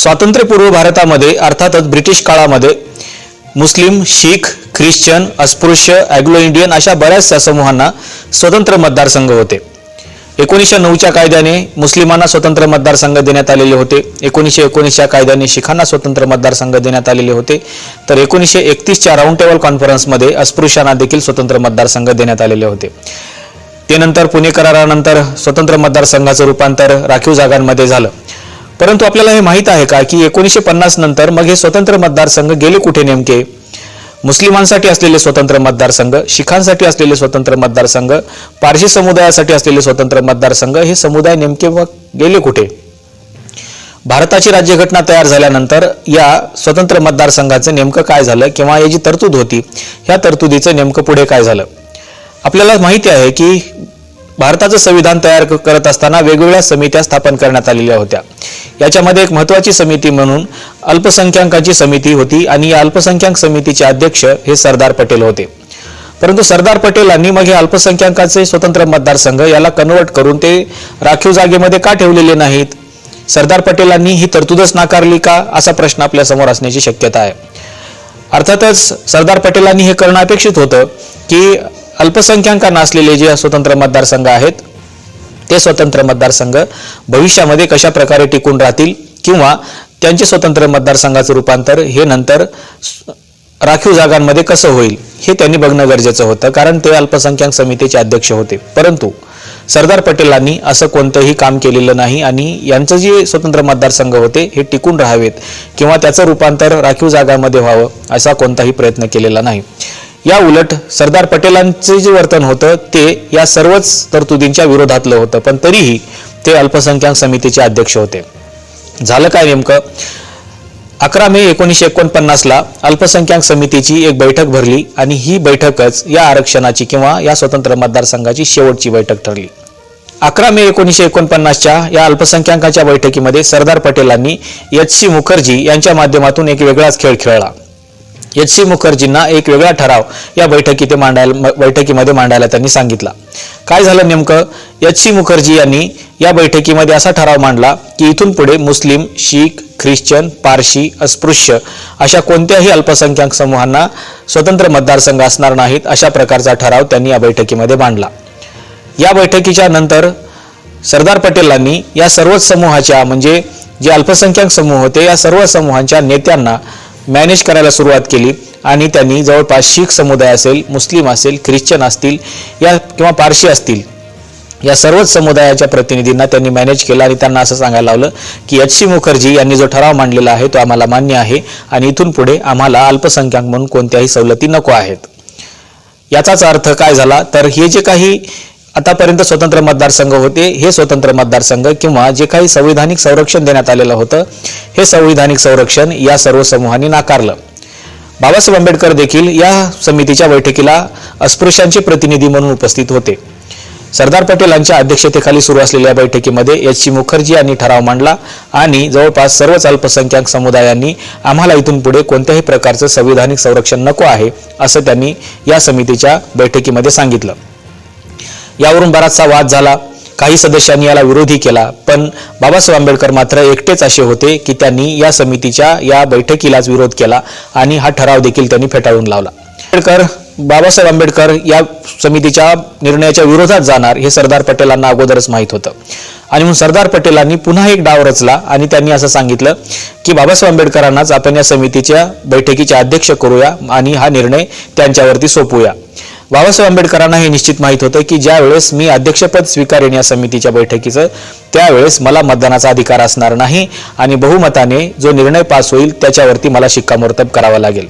स्वातंत्र्यपूर्व भारतामध्ये अर्थातच ब्रिटिश काळामध्ये मुस्लिम शीख ख्रिश्चन अस्पृश्य अँग्लो इंडियन अशा बऱ्याचशा समूहांना स्वतंत्र मतदारसंघ होते. एकोणीसशे नऊच्या कायद्याने मुस्लिमांना स्वतंत्र मतदारसंघ देण्यात आलेले होते. एकोणीसशे एकोणीसच्या कायद्याने शिखांना स्वतंत्र मतदारसंघ देण्यात आलेले होते. तर एकोणीसशे एकतीसच्या राऊंड टेबल कॉन्फरन्समध्ये अस्पृश्यांना देखील स्वतंत्र मतदारसंघ देण्यात आलेले होते. त्यानंतर पुणे करारानंतर स्वतंत्र मतदारसंघाचं रूपांतर राखीव जागांमध्ये झालं. परंतु आपल्याला हे माहीत आहे का की एकोणीसशे पन्नास नंतर मग हे स्वतंत्र मतदारसंघ गेले कुठे नेमके? मुस्लिमांसाठी असलेले स्वतंत्र मतदारसंघ शिखांसाठी असलेले स्वतंत्र मतदारसंघ पारशी समुदायासाठी असलेले स्वतंत्र मतदारसंघ हे समुदाय नेमके मग गेले कुठे? भारताची राज्यघटना तयार झाल्यानंतर या स्वतंत्र मतदारसंघाचं नेमकं काय झालं किंवा या जी तरतूद होती? ह्या तरतुदीचं नेमकं पुढे काय झालं? आपल्याला माहिती आहे की भारताचं संविधान तयार करत असताना वेगवेगळ्या समित्या स्थापन करण्यात आलेल्या होत्या. याच्यामध्ये एक महत्वाची समिती म्हणून अल्पसंख्याकांची समिती होती आणि या अल्पसंख्याक समितीचे अध्यक्ष हे सरदार पटेल होते. परंतु सरदार पटेलांनी मग हे अल्पसंख्याकांचे स्वतंत्र मतदारसंघ याला कन्वर्ट करून ते राखीव जागेमध्ये का ठेवलेले नाहीत? सरदार पटेलांनी ही तरतूदच नाकारली का? असा प्रश्न आपल्यासमोर असण्याची शक्यता आहे. अर्थातच सरदार पटेलांनी हे करणं अपेक्षित होतं की अल्पसंख्याकांना असलेले जे स्वतंत्र मतदारसंघ आहेत ते स्वतंत्र मतदारसंघ भविष्यामध्ये कशा प्रकारे टिकून राहतील किंवा त्यांचे स्वतंत्र मतदारसंघाचं रूपांतर हे नंतर राखीव जागांमध्ये कसं होईल हे त्यांनी बघणं गरजेचं होतं कारण ते अल्पसंख्याक समितीचे अध्यक्ष होते. परंतु सरदार पटेलांनी असं कोणतंही काम केलेलं नाही आणि यांचं जे स्वतंत्र मतदारसंघ होते हे टिकून राहावेत किंवा त्याचं रूपांतर राखीव जागांमध्ये व्हावं असा कोणताही प्रयत्न केलेला नाही. या उलट सरदार पटेलांचे जे वर्तन होतं ते या सर्वच तरतुदींच्या विरोधातलं होतं पण तरीही ते अल्पसंख्याक समितीचे अध्यक्ष होते. झालं काय नेमकं? अकरा मे एकोणीसशे एकोणपन्नासला अल्पसंख्याक समितीची एक बैठक भरली आणि ही बैठकच या आरक्षणाची किंवा या स्वतंत्र मतदारसंघाची शेवटची बैठक ठरली. अकरा मे एकोणीसशे एकोणपन्नासच्या या अल्पसंख्याकांच्या बैठकीमध्ये सरदार पटेलांनी एच सी मुखर्जी यांच्या माध्यमातून एक वेगळाच खेळ खेळला. एच सी मुखर्जींना एक वेगळा ठराव या बैठकीत मांडायला बैठकीमध्ये मांडायला त्यांनी सांगितला. काय झालं नेमकं? एच सी मुखर्जी यांनी या बैठकीमध्ये असा ठराव मांडला की इथून पुढे मुस्लिम शीख ख्रिश्चन पारशी अस्पृश्य अशा कोणत्याही अल्पसंख्याक समूहांना स्वतंत्र मतदारसंघ असणार नाहीत अशा प्रकारचा ठराव त्यांनी या बैठकीमध्ये मांडला. या बैठकीच्या नंतर सरदार पटेलांनी या सर्वच समूहाच्या म्हणजे जे अल्पसंख्याक समूह होते या सर्व समूहांच्या नेत्यांना मॅनेज करायला सुरुवात केली आणि त्यांनी जवळपास शीख समुदाय असेल मुस्लिम असेल ख्रिश्चन असतील या किंवा पारशी असतील या सर्वच समुदायाच्या प्रतिनिधींना त्यांनी मॅनेज केलं आणि त्यांना असं सांगायला लावलं की एच सी मुखर्जी यांनी जो ठराव मांडलेला आहे तो आम्हाला मान्य आहे आणि इथून पुढे आम्हाला अल्पसंख्याक म्हणून कोणत्याही सवलती नको आहेत. याचाच अर्थ काय झाला? तर हे जे काही आतापर्यंत स्वतंत्र मतदारसंघ होते. हे स्वतंत्र मतदारसंघ किंवा जे काही संविधानिक संरक्षण देण्यात आलेलं होतं हे संविधानिक संरक्षण या सर्व समूहांनी नाकारलं. बाबासाहेब आंबेडकर देखील या समितीच्या बैठकीला अस्पृश्यांचे प्रतिनिधी म्हणून उपस्थित होते. सरदार पटेलांच्या अध्यक्षतेखाली सुरू असलेल्या बैठकीमध्ये एच सी मुखर्जी यांनी ठराव मांडला आणि जवळपास सर्वच अल्पसंख्याक समुदायांनी आम्हाला इथून पुढे कोणत्याही प्रकारचं संविधानिक संरक्षण नको आहे असं त्यांनी या समितीच्या बैठकीमध्ये सांगितलं. यावरून बराचसा वाद झाला. काही सदस्यांनी याला विरोधी केला. पण बाबासाहेब आंबेडकर मात्र एकटेच असे होते की त्यांनी या समितीच्या या बैठकीलाच विरोध केला आणि हा ठराव देखील त्यांनी फेटाळून लावला. आंबेडकर बाबासाहेब आंबेडकर या समितीच्या निर्णयाच्या विरोधात जाणार हे सरदार पटेलांना अगोदरच माहीत होतं. आणि म्हणून सरदार पटेलांनी पुन्हा एक डाव रचला आणि त्यांनी असं सांगितलं की बाबासाहेब आंबेडकरांनाच आपण या समितीच्या बैठकीचे अध्यक्ष करूया आणि हा निर्णय त्यांच्यावरती सोपवूया. बाबासाहेब आंबेडकरांना हे निश्चित माहीत होतं की ज्यावेळेस मी अध्यक्षपद स्वीकारेन या समितीच्या बैठकीचं त्यावेळेस मला मतदानाचा अधिकार असणार नाही आणि बहुमताने जो निर्णय पास होईल त्याच्यावरती मला शिक्कामोर्तब करावा लागेल.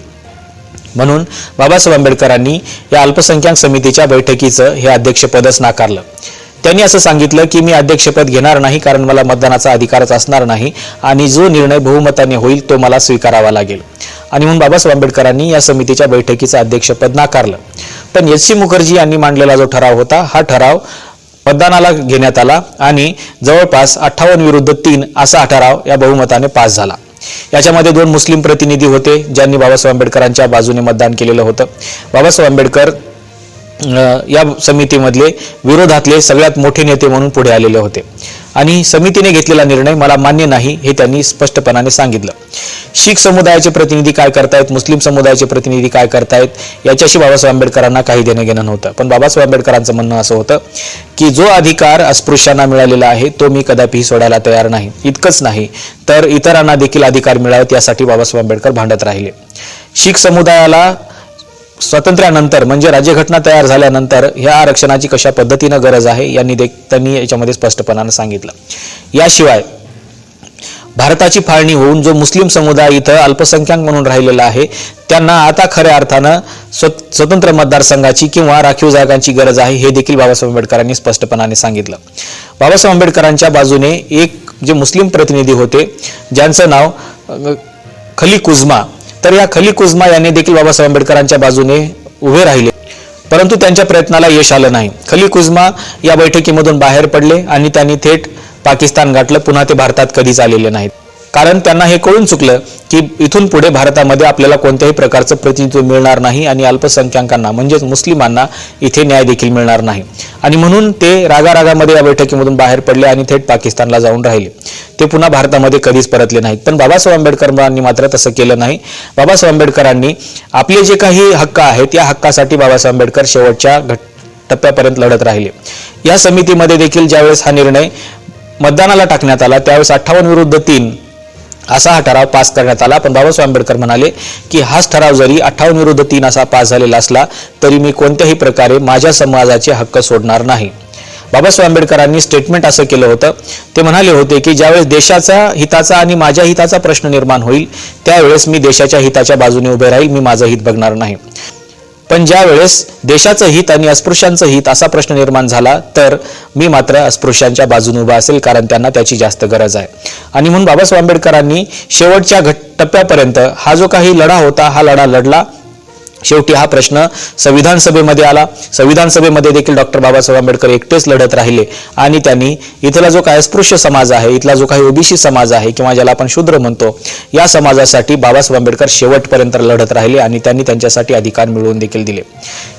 म्हणून बाबासाहेब आंबेडकरांनी या अल्पसंख्याक समितीच्या बैठकीचं हे अध्यक्षपदच नाकारलं. त्यांनी असं सांगितलं की मी अध्यक्षपद घेणार नाही कारण मला मतदानाचा अधिकारच असणार नाही आणि जो निर्णय बहुमताने होईल तो मला स्वीकारावा लागेल. आणि म्हणून बाबासाहेब आंबेडकरांनी या समितीच्या बैठकीचं अध्यक्षपद नाकारलं. पण एच सी मुखर्जी यांनी मांडलेला जो ठराव होता हा ठराव मतदानाला घेण्यात आला आणि जवळपास अठ्ठावन्न विरुद्ध तीन असा हा ठराव या बहुमताने पास झाला. याच्यामध्ये दोन मुस्लिम प्रतिनिधी होते ज्यांनी बाबासाहेब आंबेडकरांच्या बाजूने मतदान केलेलं होतं. बाबासाहेब आंबेडकर या समितीमधले विरोधातले सगळ्यात मोठे नेते म्हणून पुढे आलेले होते. आणि समितीने घेतलेला निर्णय मला मान्य नाही हे त्यांनी स्पष्टपणाने सांगितलं. शीख समुदायाचे प्रतिनिधी काय करतायत मुस्लिम समुदायाचे प्रतिनिधी काय करतायत याच्याशी बाबासाहेब आंबेडकरांना काही देणं घेणं नव्हतं. पण बाबासाहेब आंबेडकरांचं म्हणणं असं होतं की जो अधिकार अस्पृश्यांना मिळालेला आहे तो मी कदापिही सोडायला तयार नाही. इतकंच नाही तर इतरांना देखील अधिकार मिळावेत यासाठी बाबासाहेब आंबेडकर भांडत राहिले. शीख समुदायाला स्वातंत्र्यानंतर म्हणजे राज्यघटना तयार झाल्यानंतर ह्या आरक्षणाची कशा पद्धतीनं गरज आहे यांनी देख त्यांनी याच्यामध्ये स्पष्टपणानं सांगितलं. याशिवाय भारताची फाळणी होऊन जो मुस्लिम समुदाय इथं अल्पसंख्याक म्हणून राहिलेला आहे त्यांना आता खऱ्या अर्थानं स्व- स्वतंत्र मतदारसंघाची किंवा राखीव जागांची गरज आहे हे देखील बाबासाहेब आंबेडकरांनी स्पष्टपणाने सांगितलं. बाबासाहेब आंबेडकरांच्या बाजूने एक जे मुस्लिम प्रतिनिधी होते ज्यांचं नाव खली कुझमा तर या खली कुझमा यांनी देखील बाबासाहेब आंबेडकरांच्या बाजूने उभे राहिले. परंतु त्यांच्या प्रयत्नाला यश आलं नाही. खली कुझमा या बैठकीमधून बाहेर पडले आणि त्यांनी थेट पाकिस्तान गाठलं. पुन्हा ते भारतात कधीच आलेले नाहीत. कारण त्यांना हे कळून चुकलं की इथून पुढे भारतामध्ये आपल्याला कोणत्याही प्रकारचं प्रतिनिधित्व मिळणार नाही आणि अल्पसंख्याकांना म्हणजेच मुस्लिमांना इथे न्याय देखील मिळणार नाही. आणि म्हणून ते रागारागामध्ये या बैठकीमधून बाहेर पडले आणि थेट पाकिस्तानला जाऊन राहिले. ते पुन्हा भारतामध्ये कधीच परतले नाहीत. पण बाबासाहेब आंबेडकरांनी मात्र तसं केलं नाही. बाबासाहेब आंबेडकरांनी आपले जे काही हक्क आहेत या हक्कासाठी बाबासाहेब आंबेडकर शेवटच्या घट टप्प्यापर्यंत लढत राहिले. या समितीमध्ये देखील ज्यावेळेस हा निर्णय मतदानाला टाकण्यात आला त्यावेळेस अठ्ठावन्न विरुद्ध तीन असा हा ठराव पास करण्यात आला. पण बाबासाहेब आंबेडकर म्हणाले की हाच ठराव जरी अठ्ठावन्न विरुद्ध तीन असा पास झालेला असला तरी मी कोणत्याही प्रकारे माझ्या समाजाचे हक्क सोडणार नाही. बाबासाहेब आंबेडकरांनी स्टेटमेंट असं केलं होतं. ते म्हणाले होते की ज्यावेळेस देशाचा हिताचा आणि माझ्या हिताचा प्रश्न निर्माण होईल त्यावेळेस मी देशाच्या हिताच्या बाजूने उभे राहील मी माझं हित बघणार नाही. पण ज्या वेळेस देशाचं हित आणि अस्पृश्यांचं हित असा प्रश्न निर्माण झाला तर मी मात्र अस्पृश्यांच्या बाजूने उभा असेल कारण त्यांना त्याची जास्त गरज आहे. आणि म्हणून बाबासाहेब आंबेडकरांनी शेवटच्या घट टप्प्यापर्यंत हा जो काही लढा होता हा लढा लढला. शेवटी हा प्रश्न संविधान सभेमध्ये आला. संविधान सभेमध्ये देखील डॉक्टर बाबासाहेब आंबेडकर एकटेच लढत राहिले आणि त्यांनी इथला जो काही अस्पृश्य समाज आहे इथला जो काही ओबीसी समाज आहे किंवा ज्याला आपण शूद्र म्हणतो या समाजासाठी बाबासाहेब आंबेडकर शेवटपर्यंत लढत राहिले आणि त्यांनी त्यांच्यासाठी अधिकार मिळवून देखील दिले.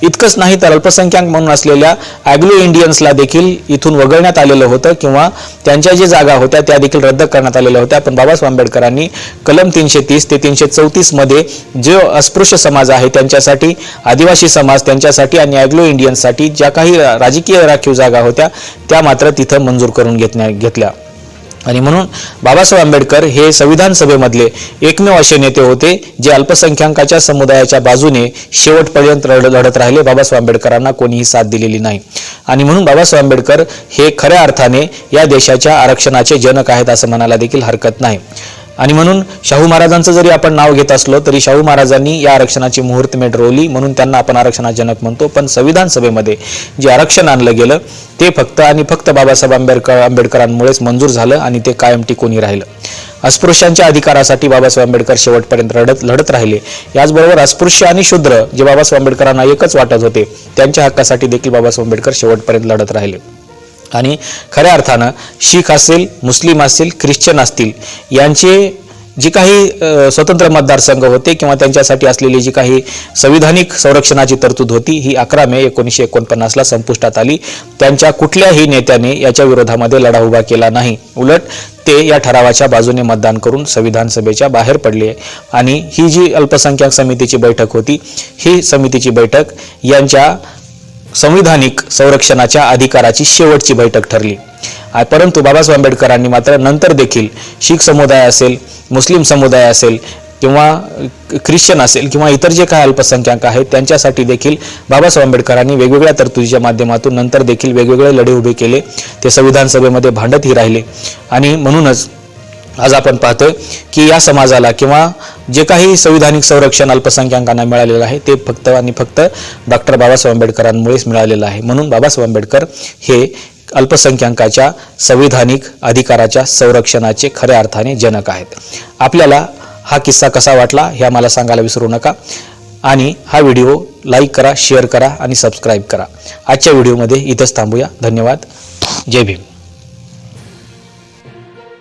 इतकंच नाही तर अल्पसंख्याक म्हणून असलेल्या अॅग्लो इंडियन्सला देखील इथून वगळण्यात आलेलं होतं किंवा त्यांच्या जे जागा होत्या त्या देखील रद्द करण्यात आलेल्या होत्या. पण बाबासाहेब आंबेडकरांनी कलम तीनशे तीस ते तीनशे चौतीसमध्ये जो अस्पृश्य समाज आहे त्यांच्यासाठी आदिवासी समाज त्यांच्यासाठी आणि अॅग्लो इंडियन्ससाठी ज्या काही राजकीय राखीव जागा होत्या त्या मात्र तिथं मंजूर करून घेतल्या घेतल्या. आणि म्हणून बाबासाहेब आंबेडकर हे संविधान सभेमधले एकमेव असे नेते होते जे अल्पसंख्याकाच्या समुदायाच्या बाजूने शेवटपर्यंत लढत राहिले. बाबासाहेब आंबेडकरांना कोणीही साथ दिलेली नाही. आणि म्हणून बाबासाहेब आंबेडकर हे खऱ्या अर्थाने या देशाच्या आरक्षणाचे जनक आहेत असं म्हणायला देखील हरकत नाही. आणि म्हणून शाहू महाराजांचं जरी आपण नाव घेत असलो तरी शाहू महाराजांनी या आरक्षणाची मुहूर्तमेढ रोवली म्हणून त्यांना आपण आरक्षणाजनक म्हणतो. पण संविधान सभेमध्ये जे आरक्षण आणलं गेलं ते फक्त आणि फक्त बाबासाहेब आंबेडकर आंबेडकरांमुळेच मंजूर झालं आणि ते कायम टिकूनही राहिलं. अस्पृश्यांच्या अधिकारासाठी बाबासाहेब आंबेडकर शेवटपर्यंत लढत लढत राहिले. याचबरोबर अस्पृश्य आणि शूद्र जे बाबासाहेब आंबेडकरांना एकच वाटत होते त्यांच्या हक्कासाठी देखील बाबासाहेब आंबेडकर शेवटपर्यंत लढत राहिले. आणि खऱ्या अर्थानं शीख असेल मुस्लिम असतील ख्रिश्चन असतील यांचे जी काही स्वतंत्र मतदारसंघ होते किंवा त्यांच्यासाठी असलेली जी काही संविधानिक संरक्षणाची तरतूद होती ही अकरा मे एकोणीसशे एकोणपन्नासला संपुष्टात आली. त्यांच्या कुठल्याही नेत्याने याच्या विरोधामध्ये लढा उभा केला नाही. उलट ते या ठरावाच्या बाजूने मतदान करून संविधान सभेच्या बाहेर पडले. आणि ही जी अल्पसंख्याक समितीची बैठक होती ही समितीची बैठक यांच्या संविधानिक संरक्षणाच्या अधिकाराची शेवटची बैठक ठरली. परंतु बाबासाहेब आंबेडकरांनी मात्र नंतर देखील शीख समुदाय असेल मुस्लिम समुदाय असेल किंवा ख्रिश्चन असेल किंवा इतर जे काही अल्पसंख्याक आहेत त्यांच्यासाठी देखील बाबासाहेब आंबेडकरांनी वेगवेगळ्या तरतुदीच्या माध्यमातून नंतर देखील वेगवेगळे लढे उभे केले. ते संविधान सभेमध्ये भांडतही राहिले. आणि म्हणूनच आज आपण पाहतोय की या समाजाला किंवा जे काही संविधानिक संरक्षण अल्पसंख्याकांना मिळालेलं आहे ते फक्त आणि फक्त डॉक्टर बाबासाहेब आंबेडकरांमुळेच मिळालेलं आहे. म्हणून बाबासाहेब आंबेडकर हे अल्पसंख्याकाच्या संविधानिक अधिकाराच्या संरक्षणाचे खऱ्या अर्थाने जनक आहेत. आपल्याला हा किस्सा कसा वाटला हे आम्हाला सांगायला विसरू नका. आणि हा व्हिडिओ लाईक करा शेअर करा आणि सबस्क्राईब करा. आजच्या व्हिडिओमध्ये इथंच थांबूया. धन्यवाद. जय भीम.